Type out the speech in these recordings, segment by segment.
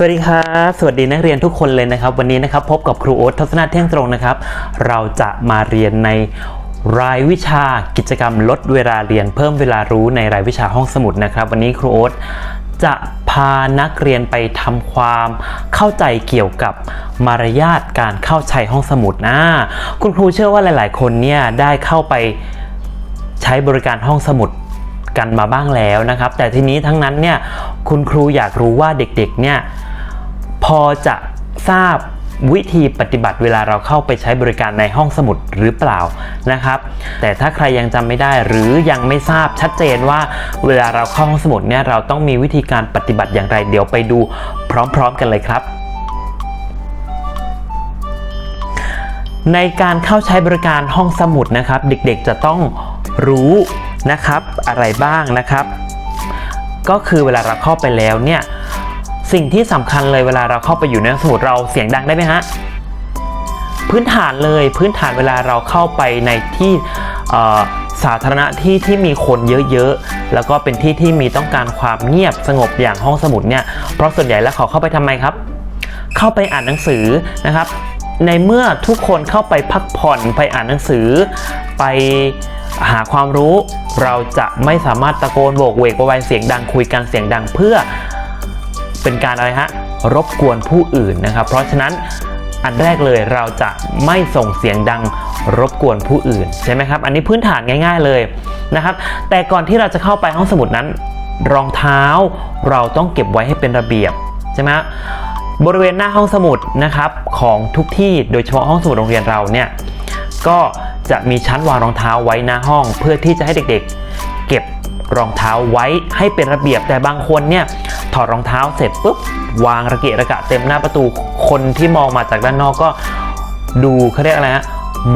สวัสดีครับสวัสดีนักเรียนทุกคนเลยนะครับ วันนี้นะครับพบกับครูโอ๊ตทัศนาเที่ยงตรงนะครับ เราจะมาเรียนในรายวิชากิจกรรมลดเวลาเรียนเพิ่มเวลารู้ในรายวิชาห้องสมุดนะครับ วันนี้ครูโอ๊ตจะพานักเรียนไปทำความเข้าใจเกี่ยวกับมารยาทการเข้าใช้ห้องสมุดนะคุณครูเชื่อว่าหลาย ๆ คนเนี่ยได้เข้าไปใช้บริการห้องสมุดกันมาบ้างแล้วนะครับ แต่ทีนี้ทั้งนั้นเนี่ยคุณครูอยากรู้ว่าเด็กๆเนี่ย พอจะทราบวิธีปฏิบัติเวลาเราเข้าไปใช้บริการในห้องสมุดหรือเปล่านะครับ แต่ถ้าใครยังจำไม่ได้หรือยังไม่ทราบชัดเจนว่า เวลาเราเข้าห้องสมุดเนี่ยเราต้องมีวิธีการปฏิบัติอย่างไร เดี๋ยวไปดูพร้อมๆกันเลยครับ ในการเข้าใช้บริการห้องสมุดนะครับ เด็กๆจะต้องรู้นะครับอะไรบ้างนะครับ ก็คือเวลาเราเข้าไปแล้วเนี่ย สิ่งที่สำคัญเลยเวลาเราเข้าไปอยู่ในสมุดเราเสียงดังได้ไหมฮะพื้นฐานเลยพื้นฐานเวลาเราเข้าไปในที่สาธารณะที่ที่มีคนเยอะๆ แล้วก็เป็นที่ที่มีต้องการความเงียบสงบอย่างห้องสมุดเนี่ย เพราะส่วนใหญ่แล้วเขาเข้าไปทำไมครับ เข้าไปอ่านหนังสือนะครับ ในเมื่อทุกคนเข้าไปพักผ่อนไปอ่านหนังสือ ไปหาความรู้ เราจะไม่สามารถตะโกนโบกเวกวายเสียงดังคุยกันเสียงดังเพื่อ เป็นการอะไรฮะรบกวนผู้อื่นนะครับ เพราะฉะนั้นอันแรกเลยเราจะไม่ส่งเสียงดังรบกวนผู้อื่นใช่ไหมครับ อันนี้พื้นฐานง่าย ๆเลยนะครับ แต่ก่อนที่เราจะเข้าไปห้องสมุดนั้น รองเท้าเราต้องเก็บไว้ให้เป็นระเบียบใช่ไหมบริเวณหน้าห้องสมุดนะครับของทุกที่โดยเฉพาะห้องสมุดโรงเรียนเราเนี่ยก็จะมีชั้นวางรองเท้าไว้หน้าห้อง เพื่อที่จะให้เด็กๆ เก็บรองเท้าไว้ให้เป็นระเบียบแต่บางคนเนี่ย ถอดรองเท้าเสร็จปุ๊บวางระเกะระกะเต็มหน้าประตูคนที่มองมาจากด้านนอกก็ดูเขาเรียกอะไรฮะ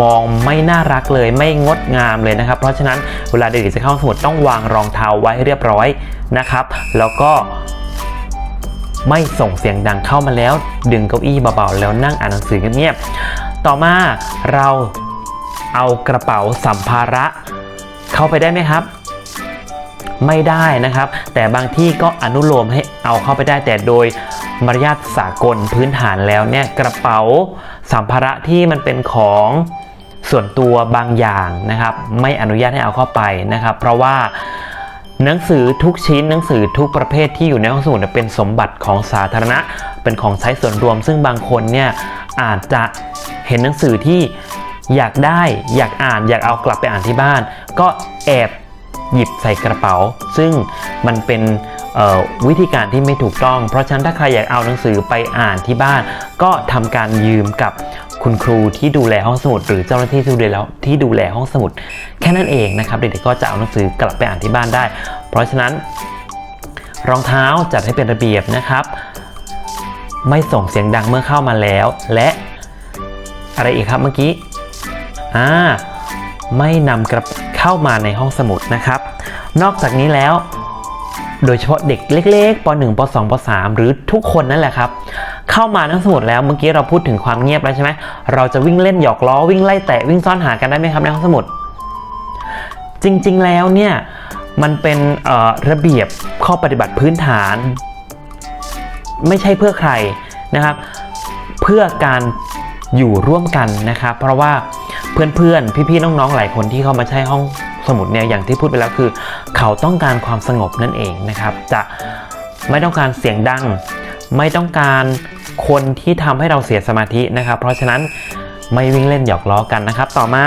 มองไม่น่ารักเลยไม่งดงามเลยนะครับ เพราะฉะนั้นเวลาเด็กๆจะเข้าสมุดต้องวางรองเท้าไว้ให้เรียบร้อยนะครับ แล้วก็ไม่ส่งเสียงดังเข้ามาแล้ว ดึงเก้าอี้เบาๆแล้วนั่งอ่านหนังสือเงียบๆต่อมาเราเอากระเป๋าสัมภาระเข้าไปได้ไหมครับ ไม่ได้นะครับ แต่บางที่ก็อนุโลมให้เอาเข้าไปได้แต่โดยมารยาทสากลพื้นฐานแล้วเนี่ยกระเป๋าสัมภาระที่มันเป็นของส่วนตัวบางอย่างนะครับ ไม่อนุญาตให้เอาเข้าไปนะครับ เพราะว่าหนังสือทุกชิ้นหนังสือทุกประเภทที่อยู่ในห้องสมุดเป็นสมบัติของสาธารณะ เป็นของใช้ส่วนรวม ซึ่งบางคนเนี่ยอาจจะเห็นหนังสือที่อยากได้อยากอ่านอยากเอากลับไปอ่านที่บ้าน ก็แอบ หยิบใส่กระเป๋า ซึ่งมันเป็นวิธีการที่ไม่ถูกต้อง เพราะฉะนั้นถ้าใครอยากเอาหนังสือไปอ่านที่บ้าน ก็ทำการยืมกับคุณครูที่ดูแลห้องสมุด หรือเจ้าหน้าที่ที่ดูแลที่ดูแลห้องสมุด แค่นั้นเองนะครับเด็กๆก็จะเอาหนังสือกลับไปอ่านที่บ้านได้ เพราะฉะนั้น รองเท้าจัดให้เป็นระเบียบนะครับ ไม่ส่งเสียงดังเมื่อเข้ามาแล้ว และอะไรอีกครับเมื่อกี้อ่าไม่นำกระ เข้ามาในห้องสมุดนะครับ นอกจากนี้แล้ว โดยเฉพาะเด็กเล็กๆป .1 ป .2 ป .3 หรือทุกคนนั่นแหละครับ เข้ามาในห้องสมุดแล้วเมื่อกี้เราพูดถึงความเงียบแล้วใช่ไหมเราจะวิ่งเล่นหยอกล้อวิ่งไล่แตะวิ่งซ่อนหากันได้ไหมครับในห้องสมุด จริงๆแล้วเนี่ยมันเป็นระเบียบข้อปฏิบัติพื้นฐาน ไม่ใช่เพื่อใครนะครับ เพื่อการอยู่ร่วมกันนะครับ เพราะว่า เพื่อนๆ พี่ๆ น้องๆ หลายคนที่เข้ามาใช้ห้องสมุดเนี่ยอย่างที่พูดไปแล้วคือ เขาต้องการความสงบนั่นเองนะครับ จะไม่ต้องการเสียงดัง ไม่ต้องการคนที่ทำให้เราเสียสมาธินะครับ เพราะฉะนั้นไม่วิ่งเล่นหยอกล้อกันนะครับ ต่อมา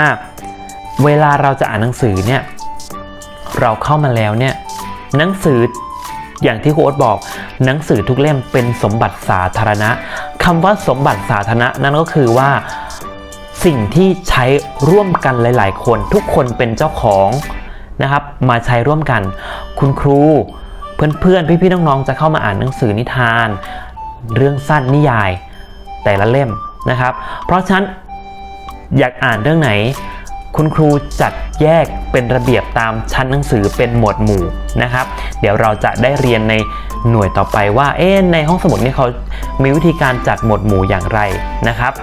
เวลาเราจะอ่านหนังสือเนี่ยเราเข้ามาแล้วเนี่ยหนังสืออย่างที่ครูโอ๊ตบอก หนังสือทุกเล่มเป็นสมบัติสาธารณะคำว่าสมบัติสาธารณะนั่นก็คือว่า สิ่งที่ใช้ร่วมกันหลาย ๆ คน ทุกคนเป็นเจ้าของนะครับ มาใช้ร่วมกัน คุณครู เพื่อนๆ พี่ๆ น้องๆ จะเข้ามาอ่านหนังสือนิทาน เรื่องสั้นนิยาย แต่ละเล่มนะครับ เพราะฉะนั้นอยากอ่านเรื่องไหน คุณครูจัดแยกเป็นระเบียบตามชั้นหนังสือเป็นหมวดหมู่นะครับ เดี๋ยวเราจะได้เรียนในหน่วยต่อไปว่าเอ๊ะในห้องสมุดนี่เขามีวิธีการจัดหมวดหมู่อย่างไรนะครับ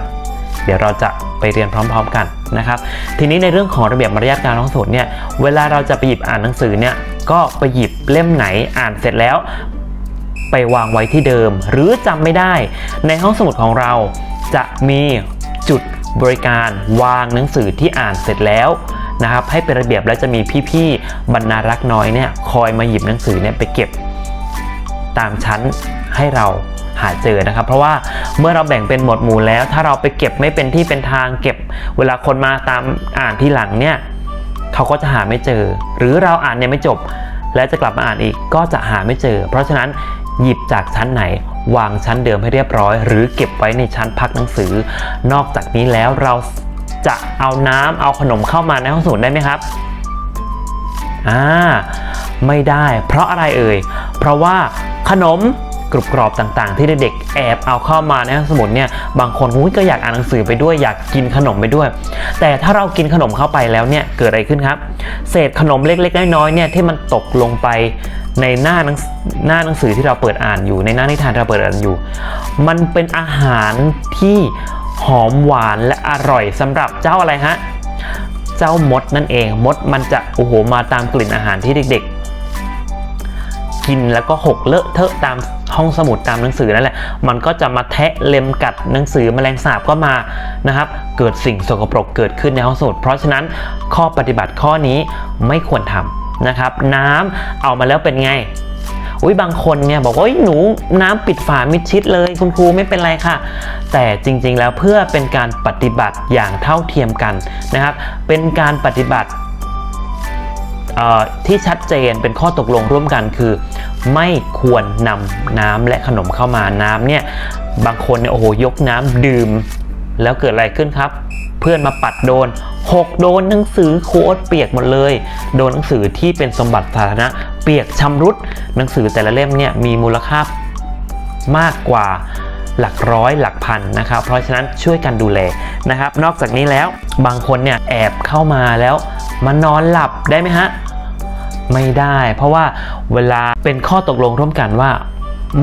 เดี๋ยวเราจะไปเรียนพร้อม ๆ กันนะครับ ทีนี้ในเรื่องของระเบียบมารยาทการห้องสดเนี่ย เวลาเราจะไปหยิบอ่านหนังสือเนี่ย ก็ไปหยิบเล่มไหนอ่านเสร็จแล้ว ไปวางไว้ที่เดิม หรือจำไม่ได้ ในห้องสมุดของเราจะมีจุดบริการวางหนังสือที่อ่านเสร็จแล้วนะครับให้เป็นระเบียบและจะมีพี่ๆบรรณารักษ์น้อยเนี่ยคอยมาหยิบหนังสือเนี่ยไปเก็บตามชั้นให้เรา หาเจอนะครับ เพราะว่าเมื่อเราแบ่งเป็นหมวดหมู่แล้ว ถ้าเราไปเก็บไม่เป็นที่เป็นทางเก็บ เวลาคนมาตามอ่านที่หลังเนี่ยเขาก็จะหาไม่เจอ หรือเราอ่านเนี่ยไม่จบ และจะกลับมาอ่านอีกก็จะหาไม่เจอ เพราะฉะนั้นหยิบจากชั้นไหน วางชั้นเดิมให้เรียบร้อย หรือเก็บไว้ในชั้นพักหนังสือ นอกจากนี้แล้วเราจะเอาน้ำเอาขนมเข้ามาในห้องสมุดได้ไหมครับอ่าไม่ได้ เพราะอะไรเอ่ย เพราะว่าขนม กรุบกรอบต่างๆ ที่เด็กๆแอบเอาเข้ามาในห้องสมุดเนี่ยบางคนก็อยากอ่านหนังสือไปด้วยอยากกินขนมไปด้วย แต่ถ้าเรากินขนมเข้าไปแล้วเนี่ยเกิดอะไรขึ้นครับ เศษขนมเล็กๆน้อยๆเนี่ยที่มันตกลงไปในหน้าหนังหน้าหนังสือที่เราเปิดอ่านอยู่ในหน้านิทานเราเปิดอ่านอยู่ มันเป็นอาหารที่หอมหวานและอร่อยสำหรับเจ้าอะไรฮะเจ้ามดนั่นเองมดมันจะโอ้โหมาตามกลิ่นอาหารที่เด็กๆ กินแล้วก็หกเลอะเทอะตาม ห้องสมุดตามหนังสือนั่นแหละ มันก็จะมาแทะเล็มกัดหนังสือแมลงสาบก็มานะครับ เกิดสิ่งสกปรกเกิดขึ้นในห้องสมุด เพราะฉะนั้นข้อปฏิบัติข้อนี้ไม่ควรทำนะครับ น้ำเอามาแล้วเป็นไงอุ้ยบางคนเนี่ยบอกว่าหนูน้ำปิดฝามิดชิดเลย คุณครูไม่เป็นไรค่ะ แต่จริงๆแล้วเพื่อเป็นการปฏิบัติอย่างเท่าเทียมกันนะครับ เป็นการปฏิบัติ ที่ชัดเจนเป็นข้อตกลงร่วมกันคือ ไม่ควรนำน้ำและขนมเข้ามาน้ำเนี่ยบางคนเนี่ยโอ้โหยกน้ำดื่ม แล้วเกิดอะไรขึ้นครับ เพื่อนมาปัดโดนหกโดนหนังสือโค้ดเปียกหมดเลย โดนหนังสือที่เป็นสมบัติสาธารณะเปียกชำรุดหนังสือแต่ละเล่มเนี่ยมีมูลค่ามากกว่าหลักร้อยหลักพันนะครับ เพราะฉะนั้นช่วยกันดูแลนะครับ นอกจากนี้แล้วบางคนเนี่ยแอบเข้ามาแล้วมานอนหลับได้ไหมฮะ ไม่ได้ เพราะว่าเวลาเป็นข้อตกลงร่วมกันว่า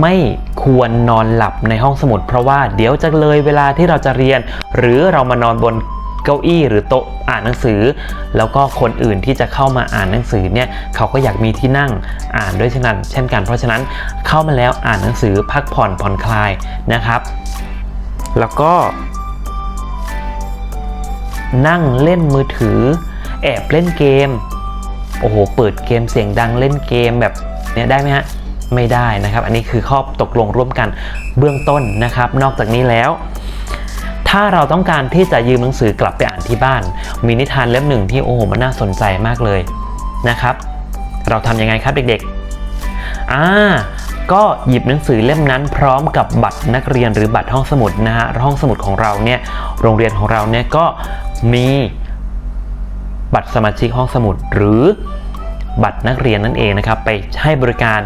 ไม่ควรนอนหลับในห้องสมุด เพราะว่าเดี๋ยวจะเลยเวลาที่เราจะเรียน หรือเรามานอนบนเก้าอี้หรือโต๊ะอ่านหนังสือ แล้วก็คนอื่นที่จะเข้ามาอ่านหนังสือเนี่ยเขาก็อยากมีที่นั่งอ่านด้วยเช่นกันเช่นกัน เพราะฉะนั้นเข้ามาแล้วอ่านหนังสือพักผ่อนผ่อนคลายนะครับ แล้วก็ นั่งเล่นมือถือ แอบเล่นเกม โอ้โห เปิดเกมเสียงดังเล่นเกมแบบเนี้ยได้ไหมฮะ ไม่ได้นะครับ อันนี้คือข้อตกลงร่วมกันเบื้องต้นนะครับ นอกจากนี้แล้วถ้าเราต้องการที่จะยืมหนังสือกลับไปอ่านที่บ้าน มีนิทานเล่มหนึ่งที่โอ้โหมันน่าสนใจมากเลยนะครับ เราทำยังไงครับเด็กๆอ่าก็หยิบหนังสือเล่มนั้นพร้อมกับบัตรนักเรียนหรือบัตรห้องสมุดนะฮะห้องสมุดของเราเนี่ยโรงเรียนของเราเนี่ยก็มี บัตรสมาชิกห้องสมุด หรือบัตรนักเรียนนั่นเองนะครับ ไปให้บริการ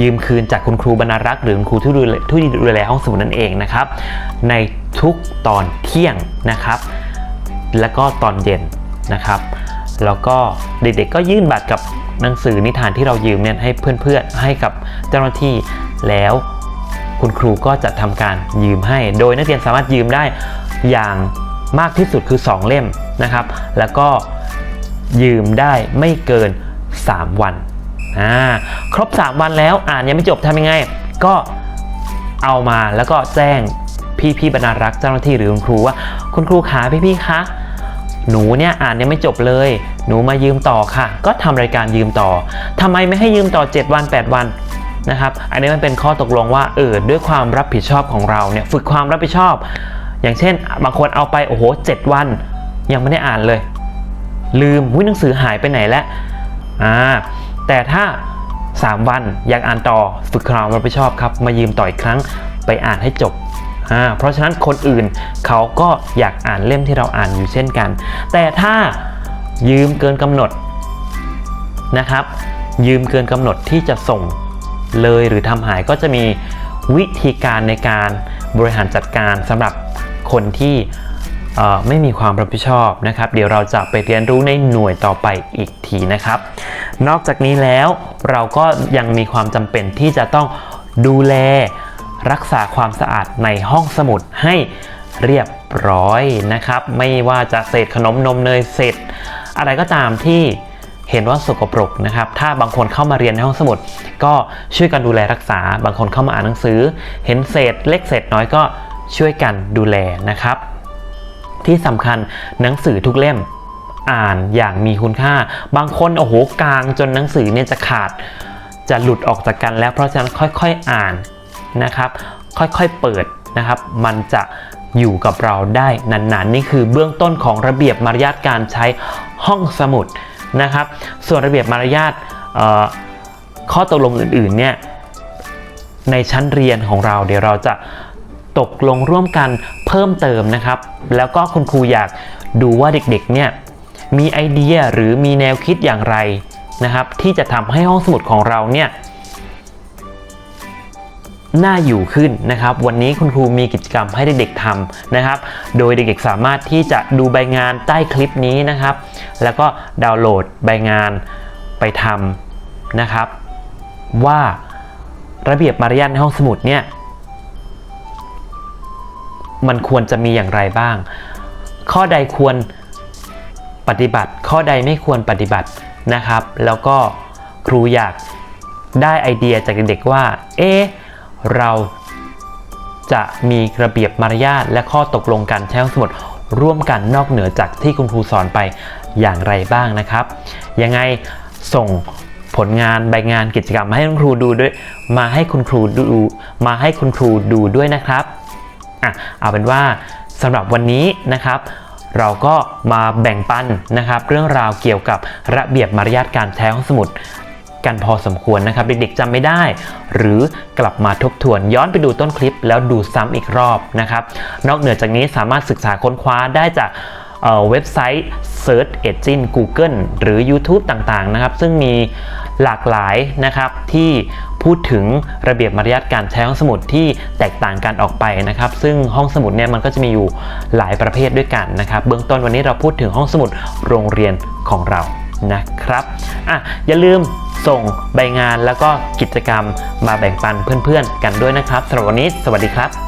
ยืมคืนจากคุณครูบรรณรักษ์หรือคุณครูที่ดูแลที่ดูแลห้องสมุดนั่นเองนะครับ ในทุกตอนเที่ยงนะครับ แล้วก็ตอนเย็นนะครับแล้วก็เด็กๆก็ยื่นบัตรกับหนังสือนิทานที่เรายืมเนี่ยให้เพื่อนๆ ให้กับเจ้าหน้าที่แล้วคุณครูก็จะทำการยืมให้ โดยนักเรียนสามารถยืมได้อย่างมากที่สุดคือ 2 เล่มนะครับ แล้วก็ ยืมได้ไม่เกิน 3 วันอ่าครบ 3 วันแล้วอ่านยังไม่จบทำยังไง ก็เอามาแล้วก็แจ้งพี่พี่ๆบรรณารักษ์เจ้าหน้าที่หรือคุณครูว่า คุณครูขาพี่พี่ๆคะหนูเนี่ยอ่านยังไม่จบเลย หนูมายืมต่อค่ะ ก็ทำรายการยืมต่อทำไมไม่ให้ยืมต่อ 7 วัน 8 วันนะครับ อันนี้มันเป็นข้อตกลงว่าเออด้วยความรับผิดชอบของเราเนี่ยฝึกความรับผิดชอบ อย่างเช่น บางคนเอาไปโอ้โห 7 วัน ยังไม่ได้อ่านเลย ลืมวิหนังสือหายไปไหนแล้วอ่าแต่ถ้า 3 วันอยากอ่านต่อฝึกความรับผิดชอบครับ มายืมต่ออีกครั้งไปอ่านให้จบอ่าเพราะฉะนั้นคนอื่นเขาก็อยากอ่านเล่มที่เราอ่านอยู่เช่นกัน แต่ถ้ายืมเกินกำหนดนะครับ ยืมเกินกำหนดที่จะส่งเลยหรือทำหายก็จะมีวิธีการในการบริหารจัดการสำหรับคนที่ ไม่มีความรับผิดชอบนะครับ เดี๋ยวเราจะไปเรียนรู้ในหน่วยต่อไปอีกทีนะครับ นอกจากนี้แล้วเราก็ยังมีความจำเป็นที่จะต้องดูแลรักษาความสะอาดในห้องสมุดให้เรียบร้อยนะครับ ไม่ว่าจะเศษขนมนมเนยเศษอะไรก็ตามที่เห็นว่าสกปรกนะครับ ถ้าบางคนเข้ามาเรียนในห้องสมุด ก็ช่วยกันดูแลรักษา บางคนเข้ามาอ่านหนังสือ เห็นเศษเล็กเศษน้อยก็ช่วยกันดูแลนะครับ ที่สำคัญหนังสือทุกเล่มอ่านอย่างมีคุณค่า บางคนโอ้โหกลางจนหนังสือเนี่ยจะขาดจะหลุดออกจากกันแล้วเพราะฉะนั้นค่อยๆอ่านนะครับ ค่อยๆเปิดนะครับ มันจะอยู่กับเราได้นานๆ นี่คือเบื้องต้นของระเบียบมารยาทการใช้ห้องสมุดนะครับ ส่วนระเบียบมารยาทข้อตกลงอื่นๆเนี่ยในชั้นเรียนของเราเดี๋ยวเราจะ ตกลงร่วมกันเพิ่มเติมนะครับ แล้วก็คุณครูอยากดูว่าเด็กๆเนี่ยมีไอเดียหรือมีแนวคิดอย่างไรนะครับ ที่จะทำให้ห้องสมุดของเราเนี่ยน่าอยู่ขึ้นนะครับ วันนี้คุณครูมีกิจกรรมให้เด็กๆทำนะครับ โดยเด็กๆสามารถที่จะดูใบงานใต้คลิปนี้นะครับ แล้วก็ดาวน์โหลดใบงานไปทำนะครับ ว่าระเบียบมารยาทในห้องสมุดเนี่ย มันควรจะมีอย่างไรบ้าง ข้อใดควรปฏิบัติ ข้อใดไม่ควรปฏิบัตินะครับ แล้วก็ครูอยากได้ไอเดียจากเด็กๆว่า เอ๊เราจะมีระเบียบมารยาทและข้อตกลงการใช้ห้องสมุดร่วมกันนอกเหนือจากที่คุณครูสอนไปอย่างไรบ้างนะครับ ยังไงส่งผลงานใบงานกิจกรรมมาให้คุณครูดูด้วย มาให้คุณครูดูมาให้คุณครูดูด้วยนะครับ อะเอาเป็นว่าสำหรับวันนี้นะครับเราก็มาแบ่งปันนะครับเรื่องราวเกี่ยวกับระเบียบมารยาทการใช้ห้องสมุดกันพอสมควรนะครับ เด็กๆจำไม่ได้ หรือกลับมาทบทวนย้อนไปดูต้นคลิปแล้วดูซ้ำอีกรอบนะครับ นอกเหนือจากนี้สามารถศึกษาค้นคว้าได้จากเอ่อเว็บไซต์ Search Engine Google หรือ YouTube ต่างๆนะครับ ซึ่งมีหลากหลายนะครับที่ พูดถึงระเบียบมารยาทการใช้ห้องสมุดที่แตกต่างกันออกไปนะครับ ซึ่งห้องสมุดเนี่ยมันก็จะมีอยู่หลายประเภทด้วยกันนะครับ เบื้องต้นวันนี้เราพูดถึงห้องสมุดโรงเรียนของเรานะครับอะอย่าลืมส่งใบงานแล้วก็กิจกรรมมาแบ่งปันเพื่อนๆ กันด้วยนะครับสำหรับวันนี้ สวัสดีครับ